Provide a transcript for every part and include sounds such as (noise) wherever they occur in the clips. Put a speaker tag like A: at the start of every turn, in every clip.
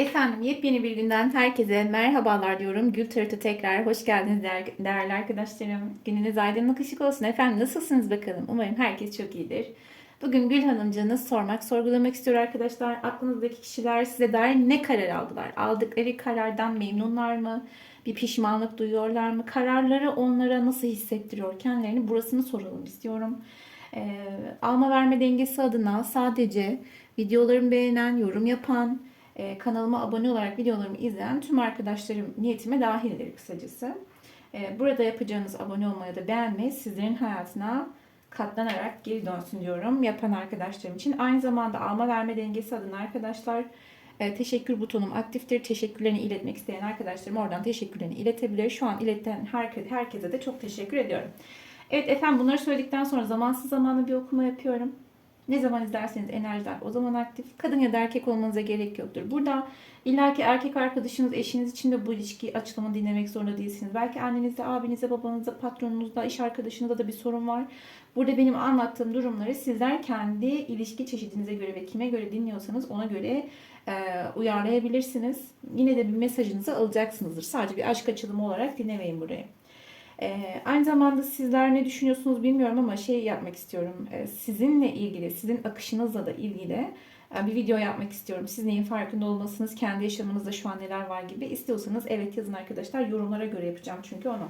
A: Efendim yepyeni bir günden herkese merhabalar diyorum. Gül Tarıtı tekrar hoş geldiniz değer- değerli arkadaşlarım. Gününüz aydınlık ışık olsun. Efendim nasılsınız bakalım. Umarım herkes çok iyidir. Bugün Gül Hanımcığını sormak, sorgulamak istiyor arkadaşlar. Aklınızdaki kişiler size dair ne karar aldılar? Aldıkları karardan memnunlar mı? Bir pişmanlık duyuyorlar mı? Kararları onlara nasıl hissettiriyor kendilerini? Burasını soralım istiyorum. Ee, alma verme dengesi adına sadece videolarımı beğenen, yorum yapan, e, kanalıma abone olarak videolarımı izleyen tüm arkadaşlarım niyetime dahildir kısacası. E, burada yapacağınız abone olmayı da beğenmeyi sizlerin hayatına katlanarak geri dönsün diyorum yapan arkadaşlarım için. Aynı zamanda alma verme dengesi adına arkadaşlar e, teşekkür butonum aktiftir. Teşekkürlerini iletmek isteyen arkadaşlarım oradan teşekkürlerini iletebilir. Şu an ileten herkese, herkese de çok teşekkür ediyorum. Evet efendim bunları söyledikten sonra zamansız zamanlı bir okuma yapıyorum. Ne zaman izlerseniz enerjiler o zaman aktif. Kadın ya da erkek olmanıza gerek yoktur. Burada illaki erkek arkadaşınız, eşiniz için de bu ilişki açılımını dinlemek zorunda değilsiniz. Belki annenizde, abinizde, babanızda, patronunuzda, iş arkadaşınızda da bir sorun var. Burada benim anlattığım durumları sizler kendi ilişki çeşidinize göre ve kime göre dinliyorsanız ona göre e, uyarlayabilirsiniz. Yine de bir mesajınızı alacaksınızdır. Sadece bir aşk açılımı olarak dinlemeyin burayı. Ee, aynı zamanda sizler ne düşünüyorsunuz bilmiyorum ama şey yapmak istiyorum. Ee, sizinle ilgili, sizin akışınızla da ilgili bir video yapmak istiyorum. Siz neyin farkında olmasınız, kendi yaşamınızda şu an neler var gibi istiyorsanız evet yazın arkadaşlar. Yorumlara göre yapacağım çünkü onu.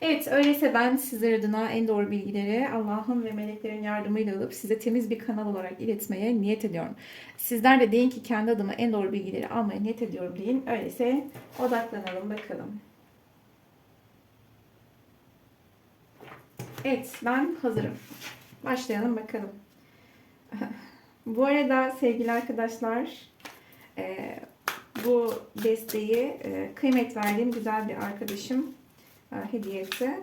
A: Evet öyleyse ben sizler adına en doğru bilgileri Allah'ın ve meleklerin yardımıyla alıp size temiz bir kanal olarak iletmeye niyet ediyorum. Sizler de deyin ki kendi adıma en doğru bilgileri almaya niyet ediyorum deyin. Öyleyse odaklanalım bakalım. Evet, ben hazırım. Başlayalım bakalım. (laughs) Bu arada sevgili arkadaşlar, e, bu desteği e, kıymet verdiğim güzel bir arkadaşım e, hediye etti.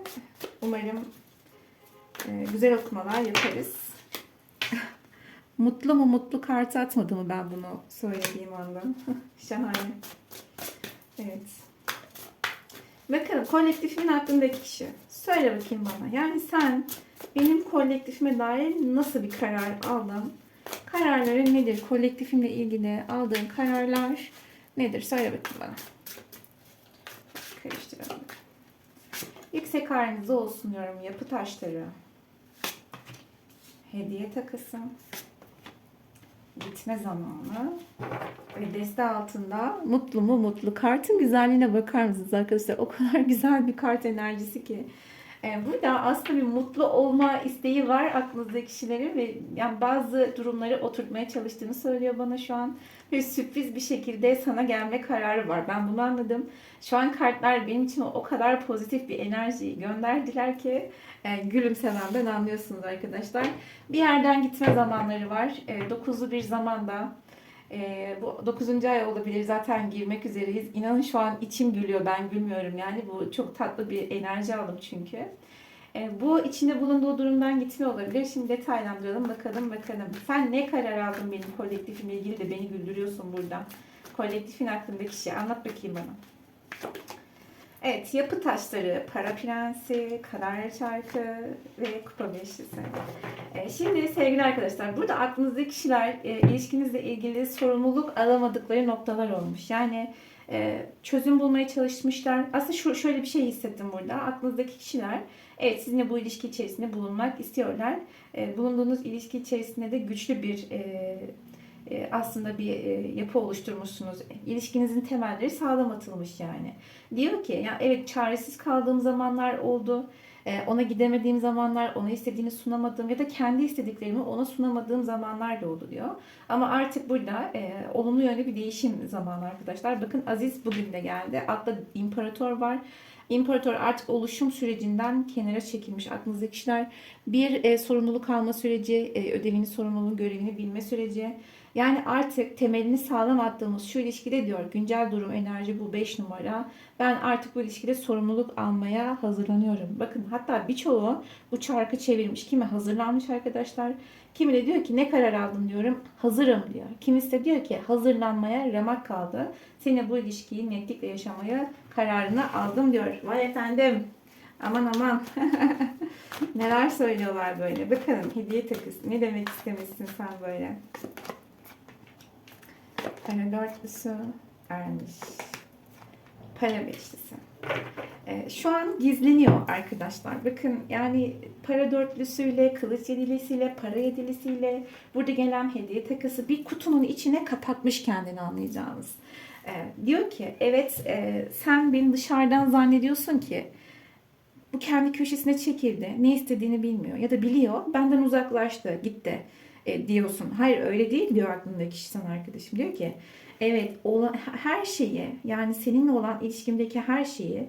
A: Umarım e, güzel okumalar yaparız. (laughs) Mutlu mu mutlu kartı atmadı mı ben bunu söylediğim anda. (laughs) Şahane. Evet. Bakalım kolektifimin aklındaki kişi. Söyle bakayım bana. Yani sen benim kolektifime dair nasıl bir karar aldın? Kararların nedir? Kolektifimle ilgili aldığın kararlar nedir? Söyle bakayım bana. Karıştıralım. Yüksek halinizde olsun diyorum. Yapı taşları. Hediye takısı. Gitme zamanı. Ve deste altında mutlu mu mutlu. Kartın güzelliğine bakar mısınız arkadaşlar? O kadar (laughs) güzel bir kart enerjisi ki. Ee, Burada aslında bir mutlu olma isteği var aklınızda kişilerin ve yani bazı durumları oturtmaya çalıştığını söylüyor bana şu an. Bir sürpriz bir şekilde sana gelme kararı var. Ben bunu anladım. Şu an kartlar benim için o kadar pozitif bir enerjiyi gönderdiler ki e, gülümsememden anlıyorsunuz arkadaşlar. Bir yerden gitme zamanları var. E, dokuzlu bir zamanda e, bu 9. ay olabilir zaten girmek üzereyiz. İnanın şu an içim gülüyor ben gülmüyorum yani bu çok tatlı bir enerji aldım çünkü. E, bu içinde bulunduğu durumdan gitme olabilir. Şimdi detaylandıralım bakalım bakalım. Sen ne karar aldın benim kolektifimle ilgili de beni güldürüyorsun burada. Kolektifin aklındaki şey anlat bakayım bana. Evet, yapı taşları, para prensi, karar çarkı ve kupa beşlisi. Şimdi sevgili arkadaşlar, burada aklınızdaki kişiler e, ilişkinizle ilgili sorumluluk alamadıkları noktalar olmuş. Yani e, çözüm bulmaya çalışmışlar. Aslında şu şöyle bir şey hissettim burada. Aklınızdaki kişiler evet sizinle bu ilişki içerisinde bulunmak istiyorlar. E, Bulunduğunuz ilişki içerisinde de güçlü bir e, e, aslında bir e, yapı oluşturmuşsunuz. İlişkinizin temelleri sağlam atılmış yani. Diyor ki ya evet çaresiz kaldığım zamanlar oldu. E, Ona gidemediğim zamanlar, ona istediğini sunamadığım ya da kendi istediklerimi ona sunamadığım zamanlar da oldu diyor. Ama artık burada e, olumlu yönde bir değişim zamanı arkadaşlar. Bakın Aziz bugün de geldi. Altta imparator var. İmparator artık oluşum sürecinden kenara çekilmiş aklınızdaki kişiler. Bir e, sorumluluk alma süreci, e, ödevini, sorumluluğun, görevini bilme süreci. Yani artık temelini sağlam attığımız şu ilişkide diyor güncel durum enerji bu 5 numara. Ben artık bu ilişkide sorumluluk almaya hazırlanıyorum. Bakın hatta birçoğu bu çarkı çevirmiş. Kimi hazırlanmış arkadaşlar. Kimi de diyor ki ne karar aldın diyorum. Hazırım diyor. Kimisi de diyor ki hazırlanmaya ramak kaldı. Seni bu ilişkiyi netlikle yaşamaya kararını aldım diyor. Vay efendim. Aman aman. (laughs) Neler söylüyorlar böyle. Bakalım hediye takısı. Ne demek istemişsin sen böyle? Para dörtlüsü ermiş. Para beşlisi. Ee, şu an gizleniyor arkadaşlar. Bakın yani para dörtlüsüyle, kılıç yedilisiyle, para yedilisiyle burada gelen hediye takısı bir kutunun içine kapatmış kendini anlayacağınız. Ee, diyor ki evet e, sen beni dışarıdan zannediyorsun ki bu kendi köşesine çekildi. Ne istediğini bilmiyor ya da biliyor. Benden uzaklaştı, gitti e, diyorsun. Hayır öyle değil diyor aklındaki kişi sana arkadaşım. Diyor ki evet olan, her şeyi yani seninle olan ilişkimdeki her şeyi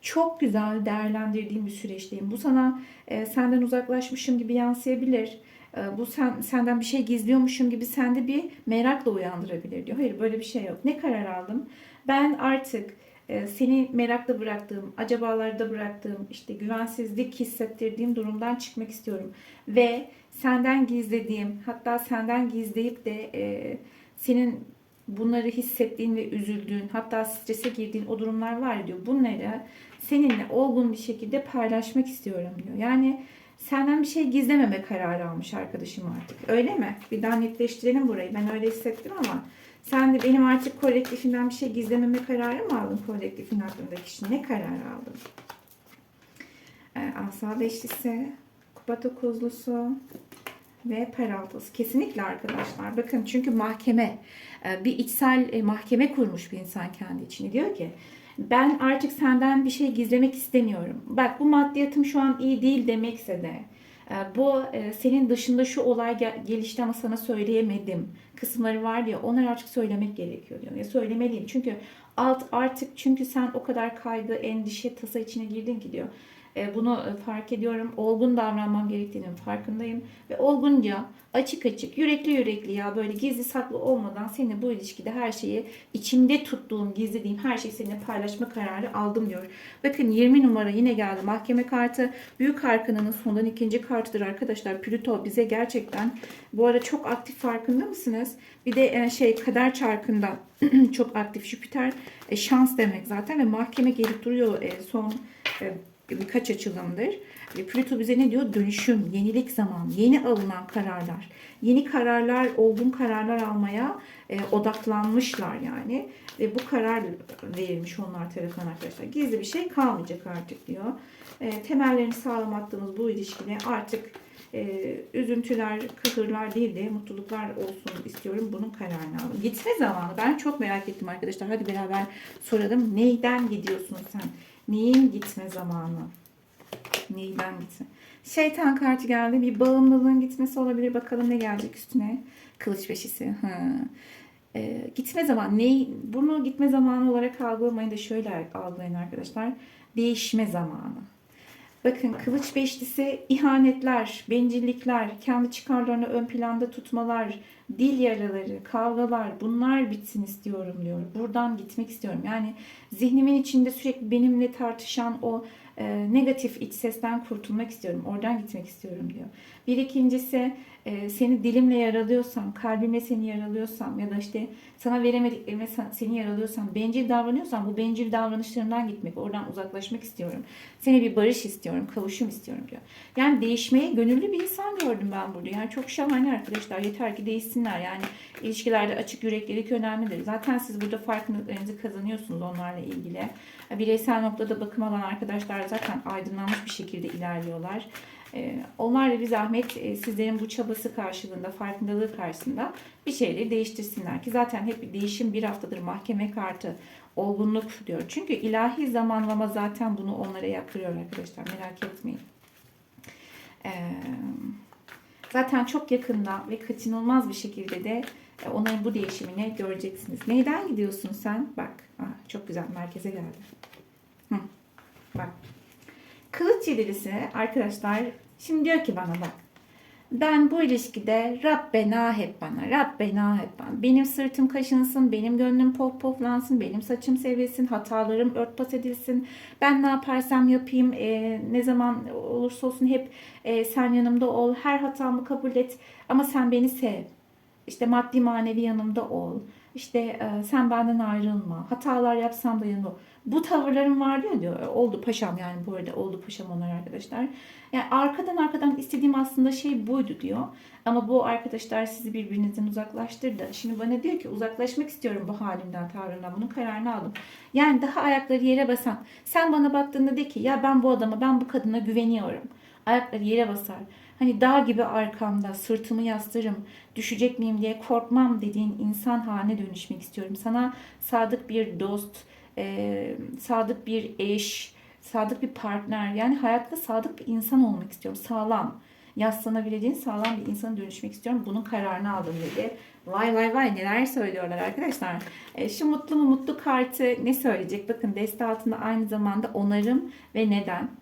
A: çok güzel değerlendirdiğim bir süreçteyim. Bu sana e, senden uzaklaşmışım gibi yansıyabilir. E, bu sen senden bir şey gizliyormuşum gibi sende bir merakla uyandırabilir diyor. Hayır böyle bir şey yok. Ne karar aldım? Ben artık e, seni merakla bıraktığım, acabalarda bıraktığım, işte güvensizlik hissettirdiğim durumdan çıkmak istiyorum. Ve senden gizlediğim, hatta senden gizleyip de e, senin bunları hissettiğin ve üzüldüğün, hatta strese girdiğin o durumlar var diyor. Bunları seninle olgun bir şekilde paylaşmak istiyorum diyor. Yani senden bir şey gizlememe kararı almış arkadaşım artık. Öyle mi? Bir daha netleştirelim burayı. Ben öyle hissettim ama sen de benim artık kolektifinden bir şey gizlememe kararı mı aldın kolektifin hakkındaki kişi? Ne karar aldın? Ee, Asa beşlisi, kupa dokuzlusu ve peraltısı. Kesinlikle arkadaşlar. Bakın çünkü mahkeme, e, bir içsel e, mahkeme kurmuş bir insan kendi içini. Diyor ki ben artık senden bir şey gizlemek istemiyorum. Bak bu maddiyatım şu an iyi değil demekse de e, bu senin dışında şu olay gel- gelişti ama sana söyleyemedim kısımları var diye onları artık söylemek gerekiyor diyor. Ya söylemeliyim çünkü alt artık çünkü sen o kadar kaygı, endişe, tasa içine girdin ki diyor. E, Bunu e, fark ediyorum. Olgun davranmam gerektiğinin farkındayım. Ve olgunca açık açık, yürekli yürekli ya böyle gizli saklı olmadan seninle bu ilişkide her şeyi içimde tuttuğum, gizlediğim her şeyi seninle paylaşma kararı aldım diyor. Bakın 20 numara yine geldi. Mahkeme kartı büyük arkanının sondan ikinci kartıdır arkadaşlar. Plüto bize gerçekten bu arada çok aktif farkında mısınız? Bir de e, şey kader çarkında (clears throat) çok aktif Jüpiter şans demek zaten ve mahkeme gelip duruyor son birkaç açılımdır. Ve Plüto bize ne diyor? Dönüşüm, yenilik zamanı, yeni alınan kararlar. Yeni kararlar, olgun kararlar almaya e, odaklanmışlar yani. Ve bu karar verilmiş onlar tarafından arkadaşlar. Gizli bir şey kalmayacak artık diyor. E, temellerini sağlam attığımız bu ilişkide artık e, üzüntüler, kahırlar değil de mutluluklar olsun istiyorum. Bunun kararını aldım. Gitme zamanı. Ben çok merak ettim arkadaşlar. Hadi beraber soralım. Neyden gidiyorsun sen? Neyin gitme zamanı? Neyden gitme? Şeytan kartı geldi. Bir bağımlılığın gitmesi olabilir. Bakalım ne gelecek üstüne. Kılıç beşisi. Ha. Ee, gitme zamanı. Ne, bunu gitme zamanı olarak algılamayın da şöyle algılayın arkadaşlar. Değişme zamanı. Bakın kılıç beşlisi ihanetler, bencillikler, kendi çıkarlarını ön planda tutmalar, dil yaraları, kavgalar bunlar bitsin istiyorum diyor. Buradan gitmek istiyorum. Yani zihnimin içinde sürekli benimle tartışan o e, negatif iç sesten kurtulmak istiyorum. Oradan gitmek istiyorum diyor. Bir ikincisi e, seni dilimle yaralıyorsam, kalbimle seni yaralıyorsam ya da işte sana veremediklerime sen- seni yaralıyorsam, bencil davranıyorsam bu bencil davranışlarımdan gitmek, oradan uzaklaşmak istiyorum. Seni bir barış istiyorum, kavuşum istiyorum diyor. Yani değişmeye gönüllü bir insan gördüm ben burada. Yani çok şahane arkadaşlar. Yeter ki değişsinler. Yani ilişkilerde açık yüreklilik önemlidir. Zaten siz burada farkındalıklarınızı kazanıyorsunuz onlarla ilgili. Bireysel noktada bakım alan arkadaşlar zaten aydınlanmış bir şekilde ilerliyorlar. Ee, Onlar da bir zahmet e, sizlerin bu çabası karşılığında, farkındalığı karşısında bir şeyleri değiştirsinler ki zaten hep değişim bir haftadır mahkeme kartı olgunluk diyor. Çünkü ilahi zamanlama zaten bunu onlara yaptırıyor arkadaşlar merak etmeyin. Ee, zaten çok yakında ve kaçınılmaz bir şekilde de e, onların bu değişimini göreceksiniz. Neyden gidiyorsun sen? Bak çok güzel merkeze geldi. Hı, bak. Kılıç yedilisi arkadaşlar şimdi diyor ki bana bak. Ben bu ilişkide Rabbena hep bana, Rabbena hep bana. Benim sırtım kaşınsın, benim gönlüm pop poplansın, benim saçım sevilsin, hatalarım örtbas edilsin. Ben ne yaparsam yapayım, e, ne zaman olursa olsun hep e, sen yanımda ol. Her hatamı kabul et ama sen beni sev. İşte maddi manevi yanımda ol. İşte e, sen benden ayrılma. Hatalar yapsam da ol. Bu tavırlarım var diyor diyor. Oldu paşam yani bu arada oldu paşam onlar arkadaşlar. Yani arkadan arkadan istediğim aslında şey buydu diyor. Ama bu arkadaşlar sizi birbirinizden uzaklaştırdı. Şimdi bana diyor ki uzaklaşmak istiyorum bu halimden, tavrımdan. Bunun kararını aldım. Yani daha ayakları yere basan. Sen bana baktığında de ki ya ben bu adama, ben bu kadına güveniyorum. Ayakları yere basar. Hani dağ gibi arkamda sırtımı yastırırım. Düşecek miyim diye korkmam dediğin insan haline dönüşmek istiyorum. Sana sadık bir dost, e, sadık bir eş, sadık bir partner. Yani hayatta sadık bir insan olmak istiyorum. Sağlam yaslanabileceğin sağlam bir insana dönüşmek istiyorum. Bunun kararını aldım dedi. Vay vay vay neler söylüyorlar arkadaşlar. E, şu mutlu mu mutlu kartı ne söyleyecek? Bakın deste altında aynı zamanda onarım ve neden.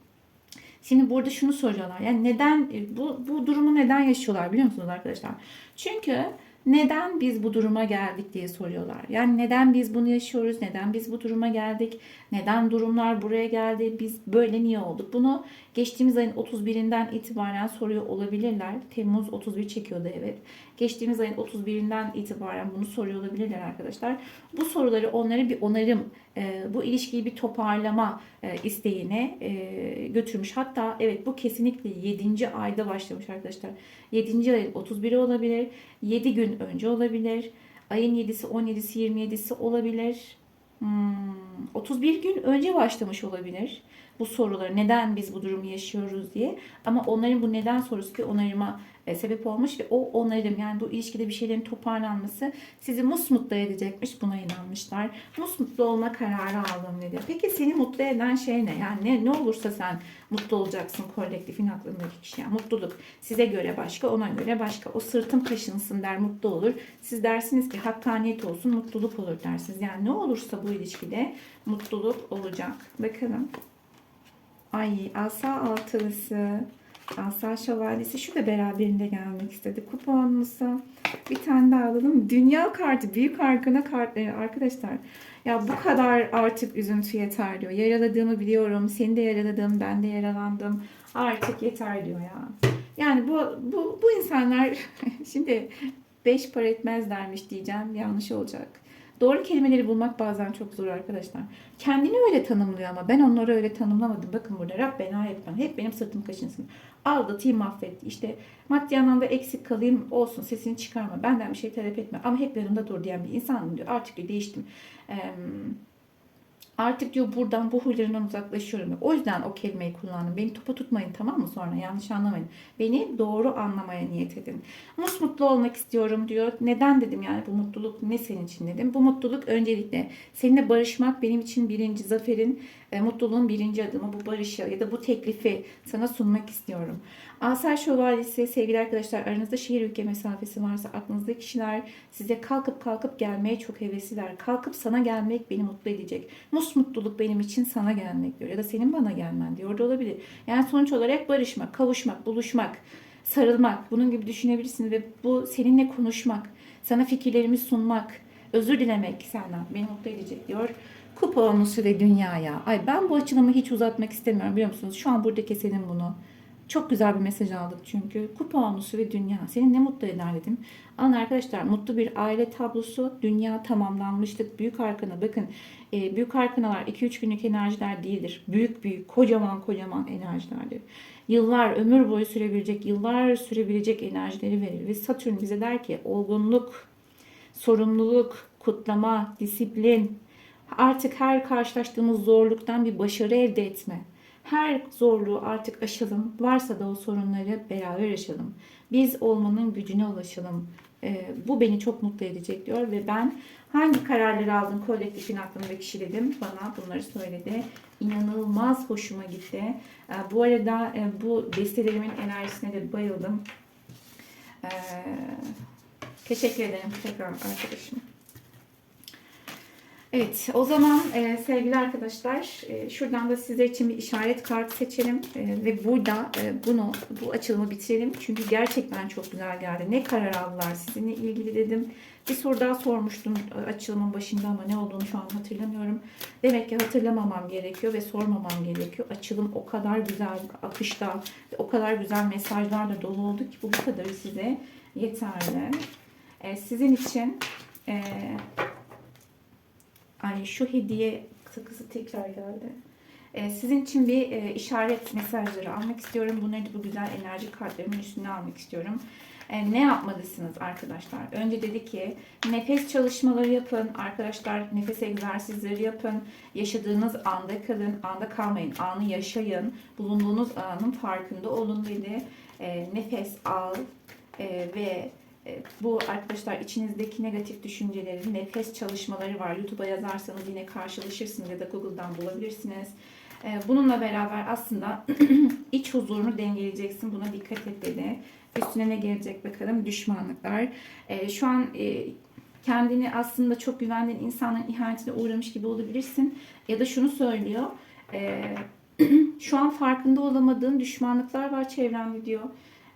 A: Şimdi burada şunu soruyorlar. Yani neden e, bu, bu durumu neden yaşıyorlar biliyor musunuz arkadaşlar? Çünkü neden biz bu duruma geldik diye soruyorlar. Yani neden biz bunu yaşıyoruz? Neden biz bu duruma geldik? Neden durumlar buraya geldi? Biz böyle niye olduk? Bunu geçtiğimiz ayın 31'inden itibaren soruyor olabilirler. Temmuz 31 çekiyordu evet. Geçtiğimiz ayın 31'inden itibaren bunu soruyor olabilirler arkadaşlar. Bu soruları onlara bir onarım, e, bu ilişkiyi bir toparlama e, isteğine e, götürmüş. Hatta evet bu kesinlikle 7. ayda başlamış arkadaşlar. 7. ayın 31'i olabilir. 7 gün önce olabilir. Ayın 7'si, 17'si, 27'si olabilir. Hmm, 31 gün önce başlamış olabilir bu soruları. Neden biz bu durumu yaşıyoruz diye. Ama onların bu neden sorusu ki onarıma e, sebep olmuş ve o onarım yani bu ilişkide bir şeylerin toparlanması sizi musmutlu edecekmiş. Buna inanmışlar. Musmutlu olma kararı aldım dedi. Peki seni mutlu eden şey ne? Yani ne, ne olursa sen mutlu olacaksın kolektifin aklındaki kişi. Yani mutluluk size göre başka, ona göre başka. O sırtım kaşınsın der, mutlu olur. Siz dersiniz ki hakkaniyet olsun, mutluluk olur dersiniz. Yani ne olursa bu ilişkide mutluluk olacak. Bakalım. Ay asa altılısı, asa şövalyesi şu da beraberinde gelmek istedi. Kuponlusu. Bir tane daha alalım. Dünya kartı, büyük arkana kartları arkadaşlar. Ya bu kadar artık üzüntü yeter diyor. Yaraladığımı biliyorum. Seni de yaraladım, ben de yaralandım. Artık yeter diyor ya. Yani bu bu bu insanlar (laughs) şimdi beş para etmez dermiş diyeceğim. Yanlış olacak. Doğru kelimeleri bulmak bazen çok zor arkadaşlar. Kendini öyle tanımlıyor ama ben onları öyle tanımlamadım. Bakın burada Rabbena hep ben. Hep benim sırtım kaşınsın. Aldatayım mahvetti. İşte maddi anlamda eksik kalayım olsun sesini çıkarma. Benden bir şey talep etme. Ama hep yanımda dur diyen bir insanım diyor. Artık değiştim. Ee, artık diyor buradan bu huylarından uzaklaşıyorum. O yüzden o kelimeyi kullandım. Beni topa tutmayın tamam mı sonra yanlış anlamayın. Beni doğru anlamaya niyet edin. Musmutlu olmak istiyorum diyor. Neden dedim yani bu mutluluk ne senin için dedim. Bu mutluluk öncelikle seninle barışmak benim için birinci zaferin, e, mutluluğun birinci adımı. Bu barışı ya da bu teklifi sana sunmak istiyorum. Asal Şövalyesi sevgili arkadaşlar aranızda şehir ülke mesafesi varsa aklınızda kişiler size kalkıp kalkıp gelmeye çok hevesliler. Kalkıp sana gelmek beni mutlu edecek. Mus mutluluk benim için sana gelmek diyor ya da senin bana gelmen diyor. Orada olabilir. Yani sonuç olarak barışmak, kavuşmak, buluşmak, sarılmak bunun gibi düşünebilirsiniz ve bu seninle konuşmak, sana fikirlerimi sunmak, özür dilemek senden beni mutlu edecek diyor. Kupa olması ve dünyaya. Ay ben bu açılımı hiç uzatmak istemiyorum biliyor musunuz? Şu an burada keselim bunu. Çok güzel bir mesaj aldık çünkü. Kupa olması ve dünya. Seni ne mutlu eder dedim. Alın arkadaşlar mutlu bir aile tablosu. Dünya tamamlanmıştık. Büyük arkana bakın. E, büyük arkanalar 2-3 günlük enerjiler değildir. Büyük büyük kocaman kocaman enerjilerdir. Yıllar ömür boyu sürebilecek, yıllar sürebilecek enerjileri verir. Ve Satürn bize der ki olgunluk, sorumluluk, kutlama, disiplin, artık her karşılaştığımız zorluktan bir başarı elde etme. Her zorluğu artık aşalım. Varsa da o sorunları beraber aşalım. Biz olmanın gücüne ulaşalım. Ee, bu beni çok mutlu edecek diyor ve ben hangi kararları aldım kolektifin aklımda kişi dedim. Bana bunları söyledi. İnanılmaz hoşuma gitti. Ee, bu arada e, bu destelerimin enerjisine de bayıldım. Ee, teşekkür ederim tekrar arkadaşım. Evet, o zaman e, sevgili arkadaşlar, e, şuradan da sizler için bir işaret kartı seçelim e, ve burada e, bunu, bu açılımı bitirelim. Çünkü gerçekten çok güzel geldi. Ne karar aldılar sizinle ilgili dedim. Bir soru daha sormuştum e, açılımın başında ama ne olduğunu şu an hatırlamıyorum. Demek ki hatırlamamam gerekiyor ve sormamam gerekiyor. Açılım o kadar güzel akışta, o kadar güzel mesajlarla dolu oldu ki bu kadarı size yeterli. E, sizin için Ee, ay şu hediye takısı tekrar geldi. Ee, sizin için bir e, işaret mesajları almak istiyorum. Bunları da bu güzel enerji kartlarımın üstüne almak istiyorum. Ee, ne yapmalısınız arkadaşlar? Önce dedi ki nefes çalışmaları yapın. Arkadaşlar nefes egzersizleri yapın. Yaşadığınız anda kalın. Anda kalmayın. Anı yaşayın. Bulunduğunuz anın farkında olun dedi. Ee, nefes al ee, ve e, bu arkadaşlar içinizdeki negatif düşüncelerin nefes çalışmaları var. YouTube'a yazarsanız yine karşılaşırsınız ya da Google'dan bulabilirsiniz. E, Bununla beraber aslında (clears throat) iç huzurunu dengeleyeceksin. Buna dikkat et dedi. Üstüne ne gelecek bakalım? Düşmanlıklar. E, Şu an e, kendini aslında çok güvendiğin insanların ihanetine uğramış gibi olabilirsin. Ya da şunu söylüyor. e, (clears throat) Şu an farkında olamadığın düşmanlıklar var çevremde diyor.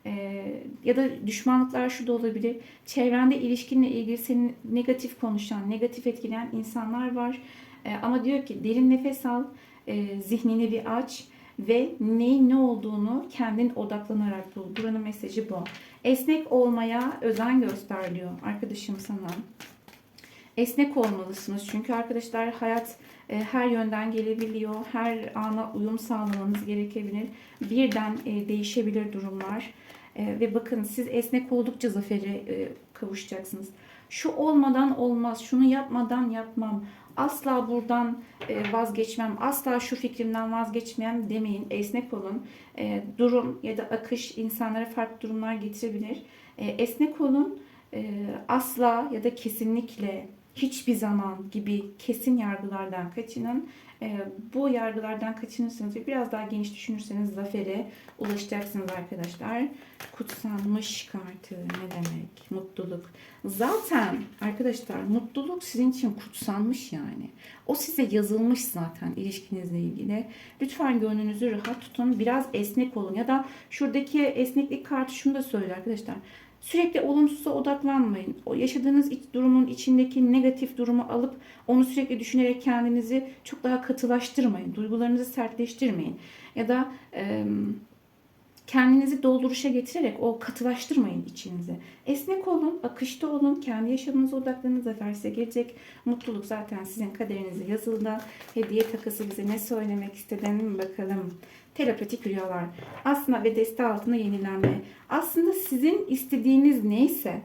A: Ee, ya da düşmanlıklar şu da olabilir. Çevrende ilişkinle ilgili seni negatif konuşan, negatif etkileyen insanlar var. Ee, ama diyor ki derin nefes al, e, zihnini bir aç ve neyin ne olduğunu kendin odaklanarak bul. Buranın mesajı bu. Esnek olmaya özen göster diyor arkadaşım sana. Esnek olmalısınız çünkü arkadaşlar hayat e, her yönden gelebiliyor. Her ana uyum sağlamanız gerekebilir. Birden e, değişebilir durumlar. E, ve bakın siz esnek oldukça zafere e, kavuşacaksınız. Şu olmadan olmaz, şunu yapmadan yapmam. Asla buradan e, vazgeçmem, asla şu fikrimden vazgeçmem demeyin. Esnek olun. E, durum ya da akış insanlara farklı durumlar getirebilir. Esnek olun. Asla ya da kesinlikle hiçbir zaman gibi kesin yargılardan kaçının. E, bu yargılardan kaçınırsanız ve biraz daha geniş düşünürseniz zafere ulaşacaksınız arkadaşlar. Kutsanmış kartı ne demek? Mutluluk. Zaten arkadaşlar mutluluk sizin için kutsanmış yani. O size yazılmış zaten ilişkinizle ilgili. Lütfen gönlünüzü rahat tutun. Biraz esnek olun. Ya da şuradaki esneklik kartı şunu da söylüyor arkadaşlar. Sürekli olumsuza odaklanmayın. O yaşadığınız iç durumun içindeki negatif durumu alıp onu sürekli düşünerek kendinizi çok daha katılaştırmayın. Duygularınızı sertleştirmeyin. Ya da e, kendinizi dolduruşa getirerek o katılaştırmayın içinizi. Esnek olun, akışta olun, kendi yaşamınıza odaklanın. Zafer size gelecek. Mutluluk zaten sizin kaderinizde yazılı. Hediye takısı bize ne söylemek istediğini bakalım. Terapetik rüyalar. Aslında ve deste altında yenilenme. Aslında sizin istediğiniz neyse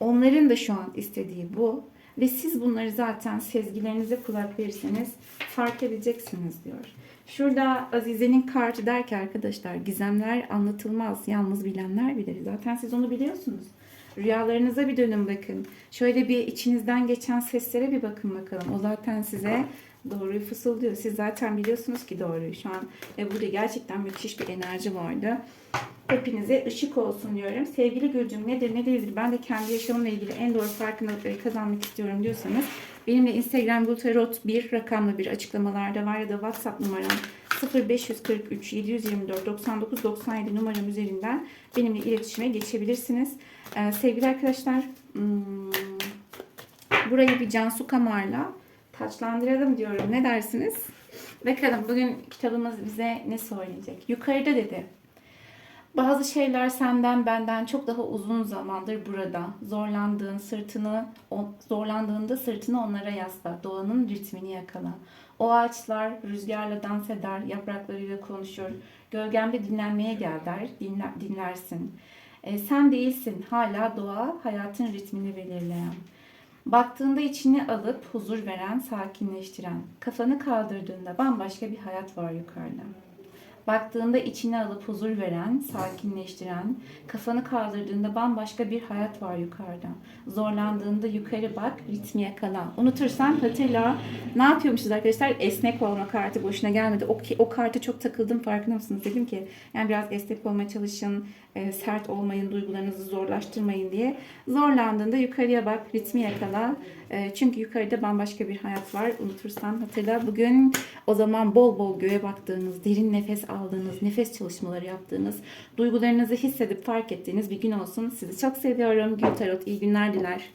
A: onların da şu an istediği bu. Ve siz bunları zaten sezgilerinize kulak verirseniz fark edeceksiniz diyor. Şurada Azize'nin kartı der ki arkadaşlar gizemler anlatılmaz yalnız bilenler bilir. Zaten siz onu biliyorsunuz. Rüyalarınıza bir dönün bakın. Şöyle bir içinizden geçen seslere bir bakın bakalım. O zaten size doğruyu fısıldıyor. Siz zaten biliyorsunuz ki doğruyu. Şu an ve burada gerçekten müthiş bir enerji vardı. Hepinize ışık olsun diyorum. Sevgili Gülcüm nedir ne değildir ben de kendi yaşamımla ilgili en doğru farkındalıkları kazanmak istiyorum diyorsanız benimle Instagram Gultarot 1 rakamlı bir açıklamalarda var ya da WhatsApp numaram 0543 724 99 97 numaram üzerinden benimle iletişime geçebilirsiniz. Ee, sevgili arkadaşlar hmm, burayı bir Cansu Kamar'la taçlandıralım diyorum. Ne dersiniz? Bakalım bugün kitabımız bize ne söyleyecek? Yukarıda dedi. Bazı şeyler senden benden çok daha uzun zamandır burada. Zorlandığın sırtını, zorlandığında sırtını onlara yasla. Doğanın ritmini yakala. O ağaçlar rüzgarla dans eder, yapraklarıyla konuşur. Gölgemde dinlenmeye gel der, dinler, dinlersin. E, sen değilsin, hala doğa hayatın ritmini belirleyen. Baktığında içini alıp huzur veren, sakinleştiren. Kafanı kaldırdığında bambaşka bir hayat var yukarıda. Baktığında içine alıp huzur veren, sakinleştiren, kafanı kaldırdığında bambaşka bir hayat var yukarıda. Zorlandığında yukarı bak, ritmi yakala. Unutursan hatırla. Ne yapıyormuşuz arkadaşlar? Esnek olma kartı boşuna gelmedi. O, o karta çok takıldım farkında mısınız? Dedim ki yani biraz esnek olmaya çalışın, e, sert olmayın, duygularınızı zorlaştırmayın diye. Zorlandığında yukarıya bak, ritmi yakala. E, çünkü yukarıda bambaşka bir hayat var. Unutursan hatırla. Bugün o zaman bol bol göğe baktığınız, derin nefes aldığınız, nefes çalışmaları yaptığınız, duygularınızı hissedip fark ettiğiniz bir gün olsun. Sizi çok seviyorum. Gül Tarot iyi günler diler.